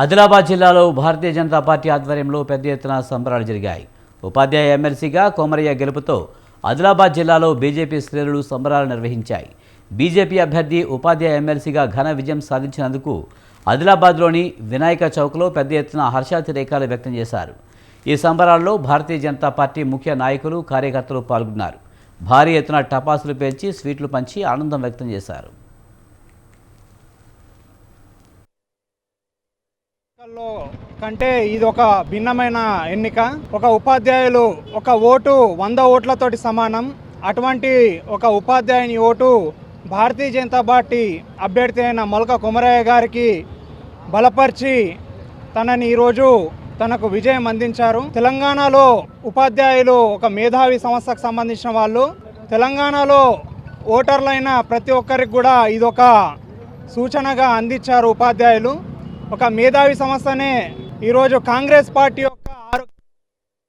ఆదిలాబాద్ జిల్లాలో భారతీయ జనతా పార్టీ ఆధ్వర్యంలో పెద్ద ఎత్తున సంబరాలు జరిగాయి. ఉపాధ్యాయ ఎమ్మెల్సీగా కోమరయ్య గెలుపుతో ఆదిలాబాద్ జిల్లాలో బీజేపీ శ్రేణులు సంబరాలు నిర్వహించాయి. బీజేపీ అభ్యర్థి ఉపాధ్యాయ ఎమ్మెల్సీగా ఘన విజయం సాధించినందుకు ఆదిలాబాద్లోని వినాయక చౌక్లో పెద్ద ఎత్తున హర్షాతిరేకాలు వ్యక్తం చేశారు. ఈ సంబరాల్లో భారతీయ జనతా పార్టీ ముఖ్య నాయకులు కార్యకర్తలు పాల్గొన్నారు. భారీ ఎత్తున టపాసులు పేర్చి స్వీట్లు పంచి ఆనందం వ్యక్తం చేశారు. ఎన్నికల్లో కంటే ఇది ఒక భిన్నమైన ఎన్నిక. ఒక ఉపాధ్యాయులు ఒక ఓటు వంద ఓట్లతోటి సమానం. అటువంటి ఒక ఉపాధ్యాయుని ఓటు భారతీయ జనతా పార్టీ అభ్యర్థి అయిన మొలక కుమరయ్య గారికి బలపరిచి తనని ఈరోజు తనకు విజయం అందించారు. తెలంగాణలో ఉపాధ్యాయులు ఒక మేధావి సంస్థకు సంబంధించిన వాళ్ళు. తెలంగాణలో ఓటర్లైన ప్రతి ఒక్కరికి కూడా ఇదొక సూచనగా అందించారు ఉపాధ్యాయులు. ఒక మేధావి సంస్థనే ఈరోజు కాంగ్రెస్ పార్టీ యొక్క